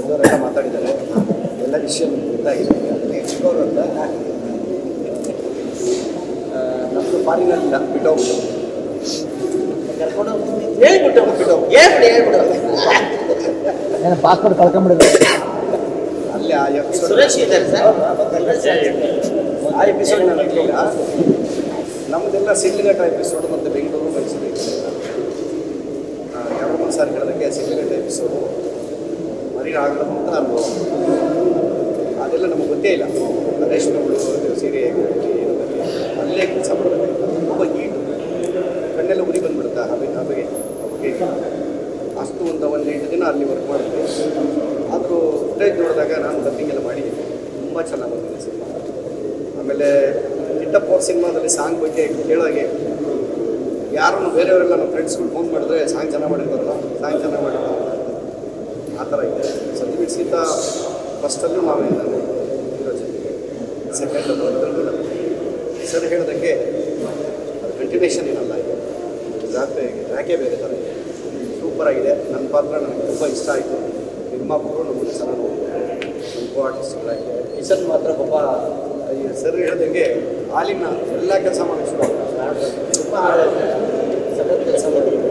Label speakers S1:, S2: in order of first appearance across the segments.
S1: ದೊಡ್ಡವರೆಲ್ಲ ಮಾತಾಡಿದ್ದಾರೆ. ಎಲ್ಲ ವಿಷಯ ಗೊತ್ತಾಗಿದೆ. ಚಿಕ್ಕವರು ಅಂತ ನಮ್ಮದು ಫಾರಿನಲ್ಲಿ ಬಿಟ್ಟೋಗ್ಬಿಟ್ಟು
S2: ಕರ್ಕೊಂಡು ಹೋಗ್ತೀನಿ ಅಂತ ಹೇಳ್ಬಿಟ್ಟು
S1: ಬಿಟ್ಟು
S2: ಹೇಳ್ಬಿಡು.
S3: ಏನು ಪಾಸ್ಪೋರ್ಟ್ ಕಳ್ಕೊಂಡ್ಬಿಡಿದ್ರು
S1: ಅಲ್ಲಿ ಆ ಎಪಿಸೋಡ್
S2: ಸುರೇಶ್ ಇದ್ದಾರೆ ಸರ್.
S1: ಆ ಎಪಿಸೋಡ್ ನಾನು ಇರಲಿಲ್ಲ. ನಮ್ಮದೆಲ್ಲ ಸಿಡ್ಲಘಟ್ಟ ಎಪಿಸೋಡ್ ಮತ್ತು ಬೆಂಗಳೂರು ಮೈಸೂರು ಯಾವ ಒಂದು ಸಾರಿ ಹೇಳಿದಂಗೆ ಸಿಡ್ಲಘಟ್ಟ ಎಪಿಸೋಡು ಆಗಲ್ಲ ಅಂತ ನಾನು ಅದೆಲ್ಲ ನಮಗೆ ಗೊತ್ತೇ ಇಲ್ಲ. ರೇಷ್ಮೆಗಳು ಸೀರೆ ಅಲ್ಲೇ ಕೆಲಸ ಮಾಡಬೇಕಾಗಿತ್ತು ತುಂಬ ಹೀಟು. ಕಣ್ಣೆಲ್ಲ ಉರಿ ಬಂದ್ಬಿಡುತ್ತೆ ಹಬೆ ಹಬೆಗೆ. ಅವಕ್ಕೆ ಅಷ್ಟು ಒಂದು ಒಂದು ಎಂಟು ದಿನ ಅಲ್ಲಿ ವರ್ಕ್ ಮಾಡಿದ್ದೆ. ಆದರೂ ಫುಟೇಜ್ ನೋಡಿದಾಗ ನಾನು ಡಬ್ಬಿಂಗ್ ಎಲ್ಲ ಮಾಡಿದ್ದೀನಿ. ತುಂಬ ಚೆನ್ನಾಗಿ ಬಂದಿದೆ ಸಿನಿಮಾ. ಆಮೇಲೆ ಕಿಟ್ಟಪ್ಪ ಅವ್ರ ಸಿನಿಮಾದಲ್ಲಿ ಸಾಂಗ್ ಬಗ್ಗೆ ಕೇಳೋಗೆ ಯಾರನ್ನು ಬೇರೆಯವರೆಲ್ಲ ನಮ್ಮ ಫ್ರೆಂಡ್ಸ್ಗಳು ಫೋನ್ ಮಾಡಿದ್ರೆ ಸಾಂಗ್ ಚೆನ್ನಾಗಿ ಮಾಡಿರ್ತಾರಲ್ಲ ಸಾಂಗ್ ಚೆನ್ನಾಗಿ ಮಾಡಿರ್ತಾರಲ್ಲ. ಥರ ಇದೆ. ಸತ್ಯವೀರ್ ಸೀತಾ ಫಸ್ಟಲ್ಲೂ ನಾವೇ ನಾನು ಹೀರೋ ಜೊತೆಗೆ ಸೆಕೆಂಡಲ್ಲೂ ಅದರಲ್ಲೂ ಸರ್ ಹೇಳೋದಕ್ಕೆ ಅದು ಕಂಟಿನ್ಯೂಷನ್ ಏನಲ್ಲ ಇದು ಜಾತ್ರೆ ಯಾಕೆ ಬೇರೆ ಥರ ಇದೆ ಸೂಪರ್ ಆಗಿದೆ. ನನ್ನ ಪಾತ್ರ ನನಗೆ ತುಂಬ ಇಷ್ಟ ಆಯಿತು. ನಿರ್ಮಾಪಕರು ನಮ್ಮನ್ನು ಚೆನ್ನಾಗಿ ನಮ್ಮ ಕೋ ಆರ್ಟಿಸ್ಟ್ಗಳಾಗಿದೆ ಕಿಶನ್ ಮಾತ್ರ ಈ ಸರ್ ಹೇಳ್ದಂಗೆ ಹಾಲಿನ ಎಲ್ಲ ಕೆಲಸ ಮಾಡಿ ಶುರು.
S2: ತುಂಬ ಸಖತ್ ಕೆಲಸ ಮಾಡಿದ್ರು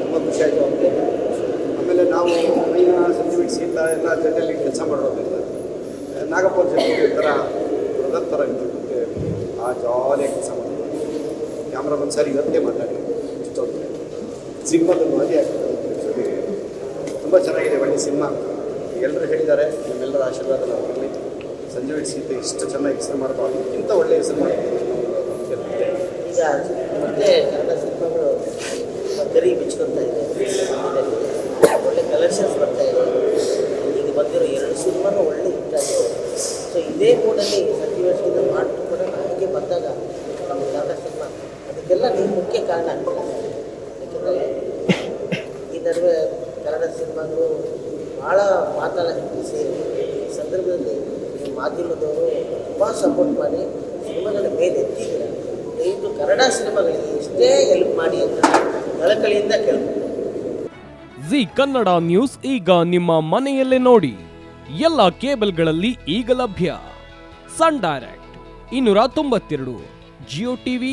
S1: ತುಂಬ ಖುಷಿ ಆಯಿತು ಅವ್ರಿಗೆ ಆಮೇಲೆ ನಾವು ಮೈನ ಸರ್ಟಿಫಿಕೇಟ್ ಸೀತಾ ಎಲ್ಲ ಜೊತೆಯಲ್ಲಿ ಕೆಲಸ ಮಾಡೋದಿಲ್ಲ ನಾಗಪ್ಪ ಅವ್ರ ಜೊತೆ ಈ ಥರ ಥರ ಇದ್ಬಿಟ್ಟು ಆ ಜಾಲಿಯಾಗಿ ಕೆಲಸ ಮಾಡೋದು. ಕ್ಯಾಮ್ರಾಮನ್ ಸರ್ ಇವತ್ತೇ ಮಾತಾಡಿ ಇಷ್ಟೊಂದು ಸಿನಿಮಾದಲ್ಲಿ ಮದುವೆ ಆಗ್ತದೆ ಜೊತೆಗೆ ತುಂಬ ಚೆನ್ನಾಗಿದೆ, ಒಳ್ಳೆ ಸಿನಿಮಾ ಎಲ್ಲರೂ ಹೇಳಿದ್ದಾರೆ, ನಿಮ್ಮೆಲ್ಲರ ಆಶೀರ್ವಾದ ನಾವು ಸಂಜೀವಿ ಸೀತೆ ಇಷ್ಟು ಚೆನ್ನಾಗಿ ಹೆಸರು ಮಾಡಬಾರ್ದು ಇಂಥ ಒಳ್ಳೆ ಹೆಸರು ಮಾಡ್ತೀವಿ
S2: ಈಗ ಮತ್ತೆ ಎಲ್ಲ ಸಿನಿಮಾಗಳು ಗರಿ ಬಿಚ್ಕೊತಾ ಇದೆ ಹಿಂದಿನಲ್ಲಿ. ಒಳ್ಳೆ ಕಲೆಕ್ಷನ್ಸ್ ಬರ್ತಾ ಇದೆ ಈಗ ಬಂದಿರೋ ಎರಡು ಸಿನಿಮಾನು ಒಳ್ಳೆ ಹಿಟ್ ಆಗಿದೆ ಸೊ ಇದೇ ಮೂಡಲ್ಲಿ ಸನ್ನಿವೇಶದಿಂದ ಮಾಡ್ತು ಕೂಡ ಹಾಗೆ ಬಂದಾಗ ನಮ್ಮ ಕನ್ನಡ ಸಿನಿಮಾ ಅದಕ್ಕೆಲ್ಲ ನೀವು ಮುಖ್ಯ ಕಾರಣ ಆಗ್ತದೆ ಯಾಕೆಂದರೆ ಈ ನಡುವೆ ಕನ್ನಡ ಸಿನಿಮಾಗಳು ಭಾಳ ಮಾತಾಡ ಸೇರಿ ಈ ಸಂದರ್ಭದಲ್ಲಿ ಮಾಧ್ಯಮದವರು ತುಂಬ ಸಪೋರ್ಟ್ ಮಾಡಿ ಸಿನಿಮಾಗಳ ಮೇಲೆ ಎತ್ತಿದ್ದೀರ? ದಯವಿಟ್ಟು ಕನ್ನಡ ಸಿನಿಮಾಗಳಿಗೆ ಇಷ್ಟೇ ಹೆಲ್ಪ್ ಮಾಡಿ ಅಂತ ಕಳಕಳಿಯಿಂದ ಕೇಳ್ಬೋದು
S4: ಜಿ ಕನ್ನಡ ನ್ಯೂಸ್ ಈಗ ನಿಮ್ಮ ಮನೆಯಲ್ಲೇ ನೋಡಿ. ಎಲ್ಲ ಕೇಬಲ್ಗಳಲ್ಲಿ ಈಗ ಲಭ್ಯ. ಸನ್ ಡೈರೆಕ್ಟ್ ಇನ್ನೂರ ತೊಂಬತ್ತೆರಡು, ಜಿಯೋ ಟಿವಿ